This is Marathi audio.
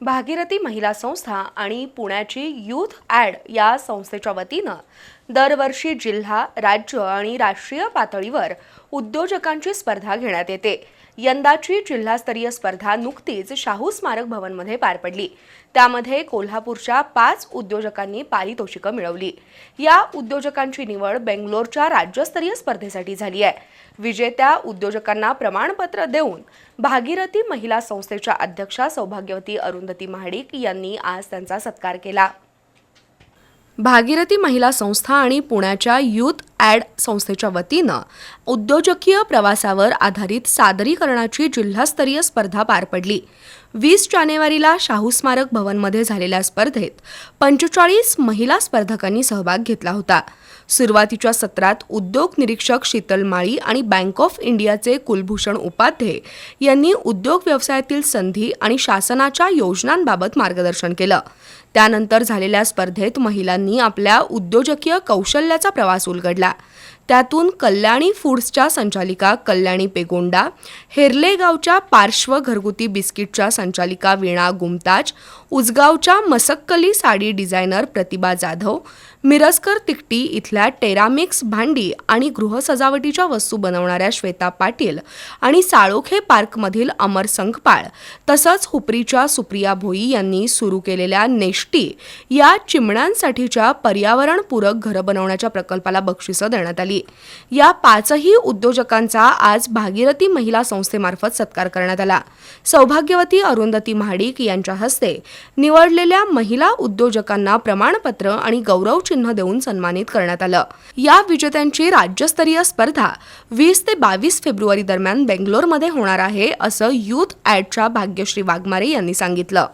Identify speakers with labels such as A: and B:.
A: भागीरथी महिला संस्था आणि पुण्याची यूथ ॲड या संस्थेच्या वतीनं दरवर्षी जिल्हा राज्य आणि राष्ट्रीय पातळीवर उद्योजकांची स्पर्धा घेण्यात येते. यंदाची जिल्हास्तरीय स्पर्धा नुकतीच शाहू स्मारक भवनमध्ये पार पडली. त्यामध्ये कोल्हापूरच्या पाच उद्योजकांनी पारितोषिकं मिळवली. या उद्योजकांची निवड बेंगलोरच्या राज्यस्तरीय स्पर्धेसाठी झाली आहे. विजेत्या उद्योजकांना प्रमाणपत्र देऊन भागीरथी महिला संस्थेच्या अध्यक्षा सौभाग्यवती अरुंधती महाडिक यांनी आज त्यांचा सत्कार केला. भागीरथी महिला संस्था आणि पुण्याच्या यूथ ॲड संस्थेच्या वतीनं उद्योजकीय प्रवासावर आधारित सादरीकरणाची जिल्हास्तरीय स्पर्धा पार पडली. वीस जानेवारीला शाहू स्मारक भवनमध्ये झालेल्या स्पर्धेत पंचेचाळीस महिला स्पर्धकांनी सहभाग घेतला होता. सुरुवातीच्या सत्रात उद्योग निरीक्षक शीतल माळी आणि बँक ऑफ इंडियाचे कुलभूषण उपाध्ये यांनी उद्योग व्यवसायातील संधी आणि शासनाच्या योजनांबाबत मार्गदर्शन केलं. त्यानंतर झालेल्या स्पर्धेत महिलांनी आपल्या उद्योजकीय कौशल्याचा प्रवास उलगडला. त्यातून कल्याणी फूड्सच्या संचालिका कल्याणी पेगोंडा हेर्लेगावच्या पार्श्व घरगुती बिस्किटच्या संचालिका वीणा गुमताज उजगावच्या मसक्कली साडी डिझायनर प्रतिभा जाधव मिरजकर तिकटी इथल्या टेरामिक्स भांडी आणि गृहसजावटीच्या वस्तू बनवणाऱ्या श्वेता पाटील आणि साळोखे पार्कमधील अमर संखपाळ तसंच हुपरीच्या सुप्रिया भोई यांनी सुरू केलेल्या नेष्टी या चिमण्यांसाठीच्या पर्यावरणपूरक घरं बनवण्याच्या प्रकल्पाला बक्षिसं देण्यात आली. या पाचही उद्योजकांचा आज भागीरथी महिला संस्थेमार्फत सत्कार करण्यात आला. सौभाग्यवती अरुंधती महाडिक यांच्या हस्ते निवडलेल्या महिला उद्योजकांना प्रमाणपत्र आणि गौरव चिन्ह देऊन सन्मानित करण्यात आलं. या विजेत्यांची राज्यस्तरीय स्पर्धा वीस ते बावीस फेब्रुवारी दरम्यान बेंगलोरमध्ये होणार आहे असं यूथ ॲडच्या भाग्यश्री वाघमारे यांनी सांगितलं.